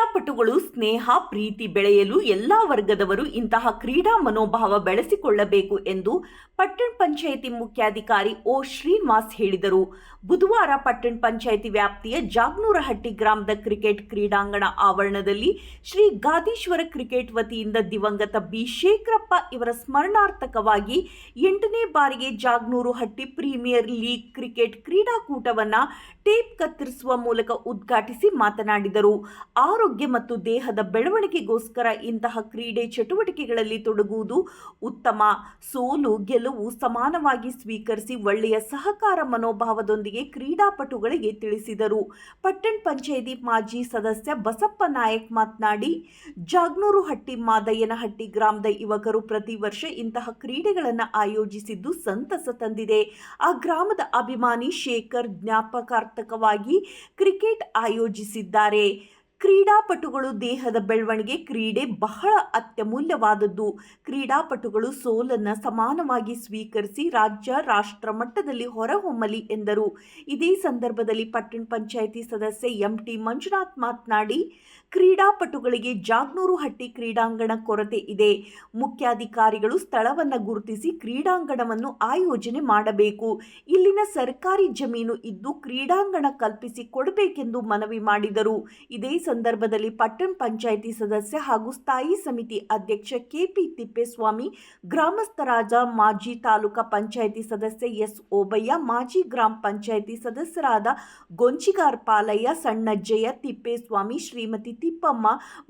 ಕ್ರೀಡಾಪಟುಗಳು ಸ್ನೇಹ, ಪ್ರೀತಿ ಬೆಳೆಯಲು ಎಲ್ಲಾ ವರ್ಗದವರು ಇಂತಹ ಕ್ರೀಡಾ ಮನೋಭಾವ ಬೆಳೆಸಿಕೊಳ್ಳಬೇಕು ಎಂದು ಪಟ್ಟಣ ಪಂಚಾಯಿತಿ ಮುಖ್ಯಾಧಿಕಾರಿ ಓ ಶ್ರೀನಿವಾಸ್ ಹೇಳಿದರು. ಬುಧವಾರ ಪಟ್ಟಣ ಪಂಚಾಯಿತಿ ವ್ಯಾಪ್ತಿಯ ಜಾಗ್ನೂರಹಟ್ಟಿ ಗ್ರಾಮದ ಕ್ರಿಕೆಟ್ ಕ್ರೀಡಾಂಗಣ ಆವರಣದಲ್ಲಿ ಶ್ರೀ ಗಾದೀಶ್ವರ ಕ್ರಿಕೆಟ್ ವತಿಯಿಂದ ದಿವಂಗತ ಬಿ ಶೇಖರಪ್ಪ ಇವರ ಸ್ಮರಣಾರ್ಥಕವಾಗಿ ಎಂಟನೇ ಬಾರಿಗೆ Jagnur Hatti premier league cricket ಕ್ರೀಡಾಕೂಟವನ್ನು ಟೇಪ್ ಕತ್ತರಿಸುವ ಮೂಲಕ ಉದ್ಘಾಟಿಸಿ ಮಾತನಾಡಿದರು. ಆರೋಗ್ಯ ಮತ್ತು ದೇಹದ ಬೆಳವಣಿಗೆಗೋಸ್ಕರ ಇಂತಹ ಕ್ರೀಡೆ ಚಟುವಟಿಕೆಗಳಲ್ಲಿ ತೊಡಗುವುದು ಉತ್ತಮ. ಸೋಲು, ಗೆಲುವು ಸಮಾನವಾಗಿ ಸ್ವೀಕರಿಸಿ ಒಳ್ಳೆಯ ಸಹಕಾರ ಮನೋಭಾವದೊಂದಿಗೆ ಕ್ರೀಡಾಪಟುಗಳಿಗೆ ತಿಳಿಸಿದರು. ಪಟ್ಟಣ ಪಂಚಾಯಿತಿ ಮಾಜಿ ಸದಸ್ಯ ಬಸಪ್ಪ ನಾಯಕ್ ಮಾತನಾಡಿ, ಜಾಗ್ನೂರು ಹಟ್ಟಿ ಮಾದಯ್ಯನಹಟ್ಟಿ ಗ್ರಾಮದ ಯುವಕರು ಪ್ರತಿ ವರ್ಷ ಇಂತಹ ಕ್ರೀಡೆಗಳನ್ನು ಆಯೋಜಿಸಿದ್ದು ಸಂತಸ ತಂದಿದೆ. ಆ ಗ್ರಾಮದ ಅಭಿಮಾನಿ ಶೇಖರ್ ಜ್ಞಾಪಕಾರ್ಥಕವಾಗಿ ಕ್ರಿಕೆಟ್ ಆಯೋಜಿಸಿದ್ದಾರೆ. ಕ್ರೀಡಾಪಟುಗಳು ದೇಹದ ಬೆಳವಣಿಗೆ ಕ್ರೀಡೆ ಬಹಳ ಅತ್ಯಮೂಲ್ಯವಾದದ್ದು. ಕ್ರೀಡಾಪಟುಗಳು ಸೋಲನ್ನು ಸಮಾನವಾಗಿ ಸ್ವೀಕರಿಸಿ ರಾಜ್ಯ, ರಾಷ್ಟ್ರ ಮಟ್ಟದಲ್ಲಿ ಹೊರಹೊಮ್ಮಲಿ ಎಂದರು. ಇದೇ ಸಂದರ್ಭದಲ್ಲಿ ಪಟ್ಟಣ ಪಂಚಾಯಿತಿ ಸದಸ್ಯ ಎಂಟಿ ಮಂಜುನಾಥ್ ಮಾತನಾಡಿ ಕ್ರೀಡಾಪಟುಗಳಿಗೆ ಜಾಗ್ನೂರು ಹಟ್ಟಿ ಕ್ರೀಡಾಂಗಣ ಕೊರತೆ ಇದೆ. ಮುಖ್ಯಾಧಿಕಾರಿಗಳು ಸ್ಥಳವನ್ನು ಗುರುತಿಸಿ ಕ್ರೀಡಾಂಗಣವನ್ನು ಆಯೋಜನೆ ಮಾಡಬೇಕು. ಇಲ್ಲಿನ ಸರ್ಕಾರಿ ಜಮೀನು ಇದ್ದು ಕ್ರೀಡಾಂಗಣ ಕಲ್ಪಿಸಿ ಕೊಡಬೇಕೆಂದು ಮನವಿ ಮಾಡಿದರು. ಇದೇ ಸಂದರ್ಭದಲ್ಲಿ ಪಟ್ಟಣ ಪಂಚಾಯಿತಿ ಸದಸ್ಯ ಹಾಗೂ ಸ್ಥಾಯಿ ಸಮಿತಿ ಅಧ್ಯಕ್ಷ ಕೆಪಿ ತಿಪ್ಪೇಸ್ವಾಮಿ ಗ್ರಾಮಸ್ಥರಾದ ಮಾಜಿ ತಾಲೂಕಾ ಪಂಚಾಯಿತಿ ಸದಸ್ಯ ಎಸ್ ಓಬಯ್ಯ, ಮಾಜಿ ಗ್ರಾಮ ಪಂಚಾಯಿತಿ ಸದಸ್ಯರಾದ Gonchigar Palayya Sannajjayya Tippeswamy, Shrimati Tippamma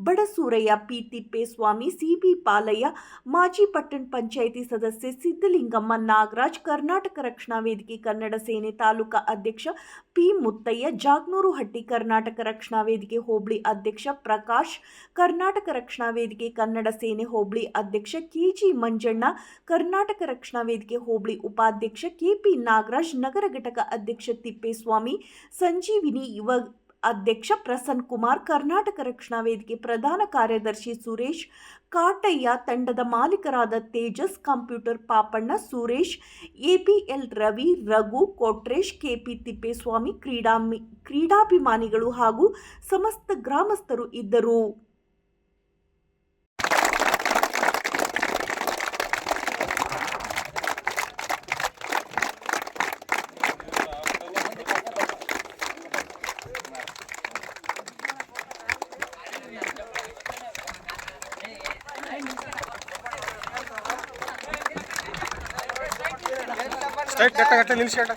Badasurayya P Tippeswamy C B Palayya, ಮಾಜಿ ಪಟ್ಟಣ ಪಂಚಾಯಿತಿ ಸದಸ್ಯೆ ಸಿದ್ದಲಿಂಗಮ್ಮ ನಾಗರಾಜ್, ಕರ್ನಾಟಕ ರಕ್ಷಣಾ ವೇದಿಕೆ ಕನ್ನಡ ಸೇನೆ ತಾಲೂಕಾ ಅಧ್ಯಕ್ಷ ಪಿ ಮುತ್ತಯ್ಯ ಜಾಗ್ನೂರು ಹಟ್ಟಿ ಕರ್ನಾಟಕ ರಕ್ಷಣಾ ವೇದಿಕೆ ಹೋಬಳಿ ಅಧ್ಯಕ್ಷ ಪ್ರಕಾಶ್, ಕರ್ನಾಟಕ ರಕ್ಷಣಾ ವೇದಿಕೆ ಕನ್ನಡ ಸೇನೆ ಹೋಬಳಿ ಅಧ್ಯಕ್ಷ ಕೆಜಿ ಮಂಜಣ್ಣ, ಕರ್ನಾಟಕ ರಕ್ಷಣಾ ವೇದಿಕೆ ಹೋಬಳಿ ಉಪಾಧ್ಯಕ್ಷ ಕೆಪಿ ನಾಗರಾಜ್, ನಗರ ಘಟಕ ಅಧ್ಯಕ್ಷ ತಿಪ್ಪೇಸ್ವಾಮಿ, ಸಂಜೀವಿನಿ ಯುವ ಅಧ್ಯಕ್ಷ ಪ್ರಸನ್ ಕುಮಾರ್ ಕರ್ನಾಟಕ ರಕ್ಷಣಾ ವೇದಿಕೆ ಪ್ರಧಾನ ಕಾರ್ಯದರ್ಶಿ ಸುರೇಶ್, ಕಾಟಯ್ಯ ತಂಡದ ಮಾಲೀಕರಾದ Tejas, computer Papanna, Suresh, APL Ravi, Raghu, Kotresh, KP Tippeswamy ಕ್ರೀಡಾ ಕ್ರೀಡಾಭಿಮಾನಿಗಳು ಹಾಗೂ ಸಮಸ್ತ ಗ್ರಾಮಸ್ಥರು ಇದ್ದರು. ಸ್ಟ್ರೈಟ್ ಗಟ್ಟ ಗಟ್ಟ ನಿಲ್ಸ್ಕೊಂಡ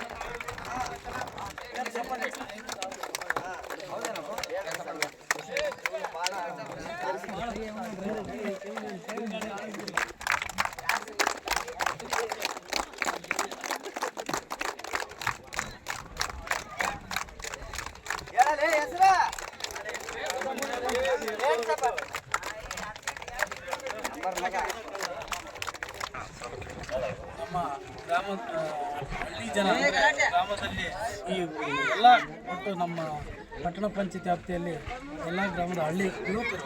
ನಮ್ಮ ಗ್ರಾಮ ಹಳ್ಳಿ ಜನ ಗ್ರಾಮದಲ್ಲಿ ಈ ಎಲ್ಲ ಒಟ್ಟು ನಮ್ಮ ಪಟ್ಟಣ ಪಂಚಾಯತ್ ವ್ಯಾಪ್ತಿಯಲ್ಲಿ ಎಲ್ಲ ಗ್ರಾಮದ ಹಳ್ಳಿ ಯುವಕರು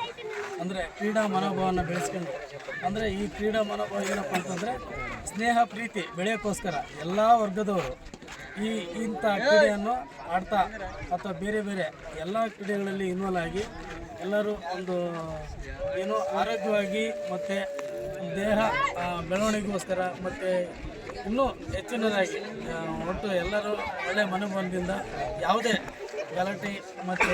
ಅಂದರೆ ಕ್ರೀಡಾ ಮನೋಭಾವನ ಬೆಳೆಸ್ಕೊಂಡು, ಅಂದರೆ ಈ ಕ್ರೀಡಾ ಮನೋಭಾವ ಏನಪ್ಪ ಅಂತಂದರೆ ಸ್ನೇಹ, ಪ್ರೀತಿ ಬೆಳೆಯೋಕ್ಕೋಸ್ಕರ ಎಲ್ಲ ವರ್ಗದವರು ಈ ಇಂಥ ಕ್ರೀಡೆಯನ್ನು ಆಡ್ತಾ ಅಥವಾ ಬೇರೆ ಬೇರೆ ಎಲ್ಲ ಕ್ರೀಡೆಗಳಲ್ಲಿ ಇನ್ವಾಲ್ವ್ ಆಗಿ ಎಲ್ಲರೂ ಒಂದು ಏನು ಆರೋಗ್ಯವಾಗಿ ಮತ್ತು ದೇಹ ಬೆಳವಣಿಗೆಗೋಸ್ಕರ ಮತ್ತು ಇನ್ನೂ ಹೆಚ್ಚಿನದಾಗಿ ಒಟ್ಟು ಎಲ್ಲರೂ ಒಳ್ಳೆಯ ಮನೋಭಾವದಿಂದ ಯಾವುದೇ ಗಲಾಟೆ ಮತ್ತು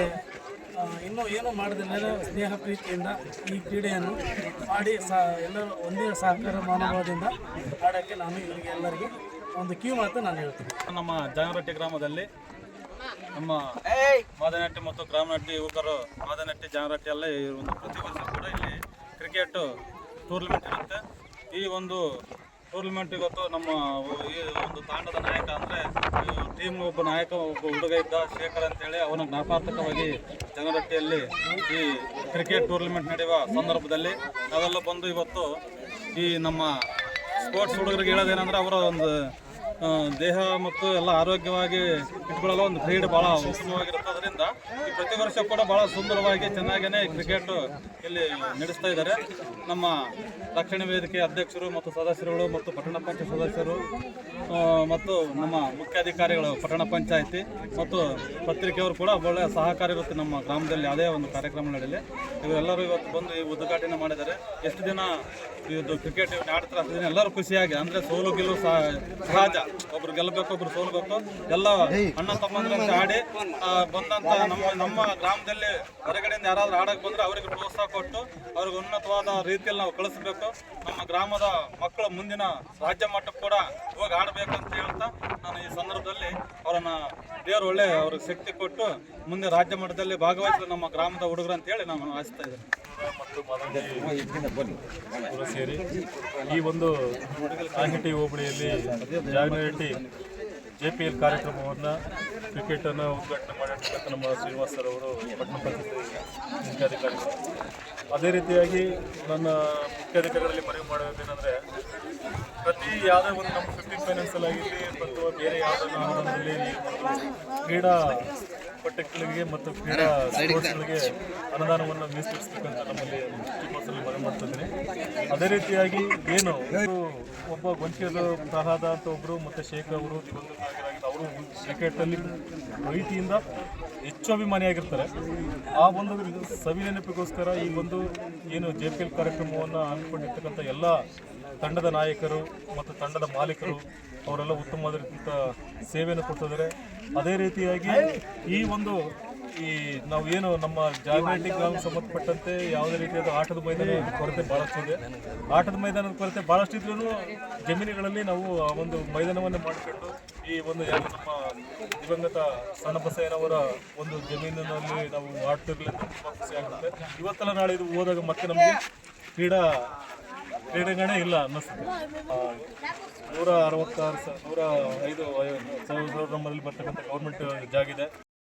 ಇನ್ನೂ ಏನು ಮಾಡೋದಿಲ್ಲ ಸ್ನೇಹ ಪ್ರೀತಿಯಿಂದ ಈ ಕ್ರೀಡೆಯನ್ನು ಮಾಡಿ ಸಹ ಎಲ್ಲರೂ ಒಂದೇ ಸಹಕಾರ ಮನೋಭಾವದಿಂದ ಆಡೋಕ್ಕೆ ನಾನು ಇವರಿಗೆ ಎಲ್ಲರಿಗೂ ಒಂದು ಕ್ಯೂ ಮಾತು ನಾನು ಹೇಳ್ತೀನಿ. ನಮ್ಮ ಜಾನರಟ್ಟಿ ಗ್ರಾಮದಲ್ಲಿ ನಮ್ಮ ಮಾದನಟ್ಟಿ ಮತ್ತು ಗ್ರಾಮನಟ್ಟಿ ಯುವಕರು ಮಾದನಟ್ಟಿ ಜಾನರಟ್ಟಿ ಎಲ್ಲ ಒಂದು ಪ್ರತಿ ವರ್ಷ ಕೂಡ ಇಲ್ಲಿ ಕ್ರಿಕೆಟ್ ಟೂರ್ನಮೆಂಟ್ ಇರುತ್ತೆ. ಈ ಒಂದು ಟೂರ್ನಮೆಂಟ್ ಇವತ್ತು ನಮ್ಮ ಈ ಒಂದು ತಾಂಡದ ನಾಯಕ ಅಂದರೆ ಟೀಮ್ ಒಬ್ಬ ನಾಯಕ, ಒಬ್ಬ ಹುಡುಗ ಇದ್ದ ಶೇಖರ್ ಅಂತೇಳಿ ಅವನ ಜ್ಞಾಪಾರ್ಥಕವಾಗಿ ಜನರಟ್ಟಿಯಲ್ಲಿ ಈ ಕ್ರಿಕೆಟ್ ಟೂರ್ನಮೆಂಟ್ ನಡೆಯುವ ಸಂದರ್ಭದಲ್ಲಿ ನಾವೆಲ್ಲ ಬಂದು ಇವತ್ತು ಈ ನಮ್ಮ ಸ್ಪೋರ್ಟ್ಸ್ ಹುಡುಗರಿಗೆ ಹೇಳೋದೇನೆಂದರೆ, ಅವರ ಒಂದು ದೇಹ ಮತ್ತು ಎಲ್ಲ ಆರೋಗ್ಯವಾಗಿ ಇಟ್ಕೊಳ್ಳಲು ಒಂದು ಕ್ರೀಡೆ ಭಾಳ ಉತ್ತಮವಾಗಿರುತ್ತೆ. ಈ ಪ್ರತಿ ವರ್ಷ ಕೂಡ ಬಹಳ ಸುಂದರವಾಗಿ ಚೆನ್ನಾಗೇ ಕ್ರಿಕೆಟ್ ಇಲ್ಲಿ ನಡೆಸ್ತಾ ಇದ್ದಾರೆ. ನಮ್ಮ ರಕ್ಷಣೆ ವೇದಿಕೆ ಅಧ್ಯಕ್ಷರು ಮತ್ತು ಸದಸ್ಯರುಗಳು ಮತ್ತು ಪಟ್ಟಣ ಪಂಚಾಯತ್ ಸದಸ್ಯರು ಮತ್ತು ನಮ್ಮ ಮುಖ್ಯಾಧಿಕಾರಿಗಳು ಪಟ್ಟಣ ಪಂಚಾಯಿತಿ ಮತ್ತು ಪತ್ರಿಕೆಯವರು ಕೂಡ ಒಳ್ಳೆಯ ಸಹಕಾರ ಇರುತ್ತೆ ನಮ್ಮ ಗ್ರಾಮದಲ್ಲಿ ಯಾವುದೇ ಒಂದು ಕಾರ್ಯಕ್ರಮ ನಡೆಯಲಿ. ಇವರೆಲ್ಲರೂ ಇವತ್ತು ಬಂದು ಈ ಉದ್ಘಾಟನೆ ಮಾಡಿದ್ದಾರೆ. ಎಷ್ಟು ದಿನ ಇದು ಕ್ರಿಕೆಟ್ ಆಡ್ತಾರೆ ಅಷ್ಟು ದಿನ ಎಲ್ಲರೂ ಖುಷಿಯಾಗಿ ಅಂದರೆ ಸೋಲು ಗೆಲುವು ಸಹ- ಸಹಜ. ಒಬ್ರು ಗೆಲ್ಲಬೇಕು ಒಬ್ರು ಸೋಲ್ಬೇಕು ಎಲ್ಲ ಅಣ್ಣ ತಮ್ಮಂದ್ರೆ ಆಡಿ ಆ, ಬಂದಂತ ನಮ್ಮ ನಮ್ಮ ಗ್ರಾಮದಲ್ಲಿ ಹೊರಗಡೆಯಿಂದ ಯಾರಾದ್ರೂ ಆಡಕ್ಕೆ ಬಂದ್ರೆ ಅವರಿಗೆ ಪ್ರೋತ್ಸಾಹ ಕೊಟ್ಟು ಅವ್ರಿಗೆ ಉನ್ನತವಾದ ರೀತಿಯಲ್ಲಿ ನಾವು ಕಳಿಸ್ಬೇಕು. ನಮ್ಮ ಗ್ರಾಮದ ಮಕ್ಕಳು ಮುಂದಿನ ರಾಜ್ಯ ಮಟ್ಟಕ್ಕೆ ಕೂಡ ಹೋಗಿ ಆಡಬೇಕು ಅಂತ ಹೇಳ್ತಾ ನಾನು ಈ ಸಂದರ್ಭದಲ್ಲಿ ಅವರನ್ನ ದೇವರು ಒಳ್ಳೆ ಅವ್ರಿಗೆ ಶಕ್ತಿ ಕೊಟ್ಟು ಮುಂದೆ ರಾಜ್ಯ ಮಟ್ಟದಲ್ಲಿ ಭಾಗವಹಿಸಲು ನಮ್ಮ ಗ್ರಾಮದ ಹುಡುಗರು ಅಂತ ಹೇಳಿ ನಾನು ಆಶಿಸ್ತಾ ಇದ್ದೇನೆ. ಸೇರಿ ಈ ಒಂದು ಕಾಗಿಟ್ಟಿ ಹೋಬಳಿಯಲ್ಲಿ ಜಾಗನಹಟ್ಟಿ ಜೆ ಪಿ ಎಲ್ ಕಾರ್ಯಕ್ರಮವನ್ನು ಕ್ರಿಕೆಟನ್ನು ಉದ್ಘಾಟನೆ ಮಾಡಿರ್ತಕ್ಕಂಥ ನಮ್ಮ ಶ್ರೀನಿವಾಸ್ ಸರ್ ಅವರು ಪಟ್ಟಣ ಪಂಚಾಯತಿ ಮುಖ್ಯಾಧಿಕಾರಿಗಳು. ಅದೇ ರೀತಿಯಾಗಿ ನನ್ನ ಮುಖ್ಯಾಧಿಕಾರಿಗಳಲ್ಲಿ ಮನವಿ ಮಾಡೋದೇನೆಂದರೆ ಪ್ರತಿ ಯಾವುದೇ ಒಂದು ನಮ್ಮ ಫಿಫ್ಟೀನ್ ಫೈನಾನ್ಸಲ್ಲಾಗಿರಲಿ ಮತ್ತು ಬೇರೆ ಯಾವುದೇ ಕ್ರೀಡಾ ಪಠ್ಯಗಳಿಗೆ ಮತ್ತು ಕ್ರೀಡಾ ಸ್ಪೋರ್ಟ್ಸ್ಗಳಿಗೆ ಅನುದಾನವನ್ನು ಮೀಸಲಿಡಿಸಬೇಕಂತ ನಮ್ಮಲ್ಲಿ ಚಿಕ್ಕಮಸಲ್ಲಿ ಮನವಿ ಮಾಡ್ತಿದ್ದೀನಿ ಅದೇ ರೀತಿಯಾಗಿ ಏನು ಒಬ್ಬ ಗೊಂಚಲು ಪ್ರಹ್ಲಾದ ಅಂತ ಒಬ್ಬರು ಮತ್ತು ಶೇಖ್ ಅವರು ದಿವಂಗತರಾಗಿದ್ದಾರೆ ಅವರು ಕ್ರಿಕೆಟಲ್ಲಿ ಪ್ರೀತಿಯಿಂದ ಹೆಚ್ಚು ಅಭಿಮಾನಿಯಾಗಿರ್ತಾರೆ. ಆ ಒಂದು ಸವಿ ನೆನಪಿಗೋಸ್ಕರ ಈ ಒಂದು ಏನು ಜೆ ಪಿ ಎಲ್ ಕಾರ್ಯಕ್ರಮವನ್ನು ಹಮ್ಮಿಕೊಂಡಿರ್ತಕ್ಕಂಥ ಎಲ್ಲ ತಂಡದ ನಾಯಕರು ಮತ್ತು ತಂಡದ ಮಾಲೀಕರು ಅವರೆಲ್ಲ ಉತ್ತಮವಾದ ರೀತಿಯ ಸೇವೆಯನ್ನು ಕೊಡ್ತಿದ್ದಾರೆ ಅದೇ ರೀತಿಯಾಗಿ ಈ ಒಂದು ಈ ನಾವು ಏನು ನಮ್ಮ ಜಾಗೃತಿ ಗ್ರಾಮ ಸಂಬಂಧಪಟ್ಟಂತೆ ಯಾವುದೇ ರೀತಿಯಾದ ಆಟದ ಮೈದಾನದ ಕೊರತೆ ಭಾಳಷ್ಟು ಇದೆ. ಆಟದ ಮೈದಾನದ ಕೊರತೆ ಭಾಳಷ್ಟು ಇದ್ರೂ ಜಮೀನುಗಳಲ್ಲಿ ನಾವು ಒಂದು ಮೈದಾನವನ್ನು ಮಾಡಿಕೊಂಡು ಈ ಒಂದು ಯಾರು ನಮ್ಮ ದಿವಂಗತ ಸಣ್ಣಬಸಯ್ಯನವರ ಒಂದು ಜಮೀನಿನಲ್ಲಿ ನಾವು ಆಡ್ತಿರ್ಲಿಲ್ಲ ತುಂಬ ಖುಷಿ ಆಗುತ್ತೆ. ಇವತ್ತೆಲ್ಲ ನಾಳೆ ಇದು ಹೋದಾಗ ಮತ್ತೆ ನಮಗೆ ಕ್ರೀಡಾ ಕ್ರೀಡೆಗಳೇ ಇಲ್ಲ ಅನ್ನಿಸ್ತದೆ ನೂರ ಅರವತ್ತಾರು ಸ ನೂರ ಐದು ಸಾವಿರದ ಒಂಬೈನೂರಲ್ಲಿ ಬರ್ತಕ್ಕಂಥ ಗೌರ್ಮೆಂಟ್ ಜಾಗಿದೆ.